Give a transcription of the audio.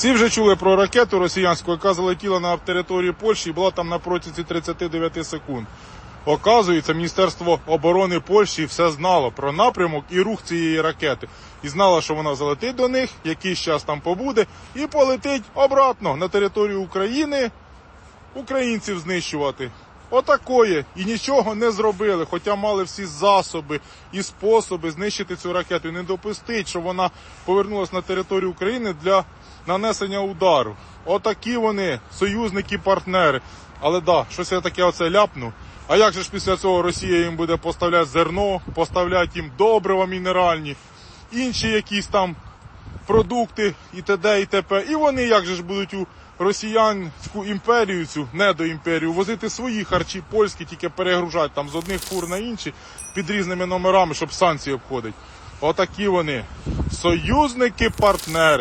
Всі вже чули про ракету росіянську, яка залетіла на територію Польщі і була там на протязі 39 секунд. Оказується, Міністерство оборони Польщі все знало про напрямок і рух цієї ракети. І знало, що вона залетить до них, якийсь час там побуде, і полетить обратно на територію України українців знищувати. Отакої. І нічого не зробили, хоча мали всі засоби і способи знищити цю ракету і не допустити, щоб вона повернулася на територію України для нанесення удару. Отакі вони, союзники, партнери. Але да, щось я таке оце ляпну. А як же ж після цього Росія їм буде поставляти зерно, поставляти їм добрива мінеральні, інші якісь там продукти і т.д. і т.п. І вони як же ж будуть у росіянську імперію, цю недоімперію, возити свої харчі польські, тільки перегружати там з одних фур на інші під різними номерами, щоб санкції обходити. Отакі вони. Союзники-партнери.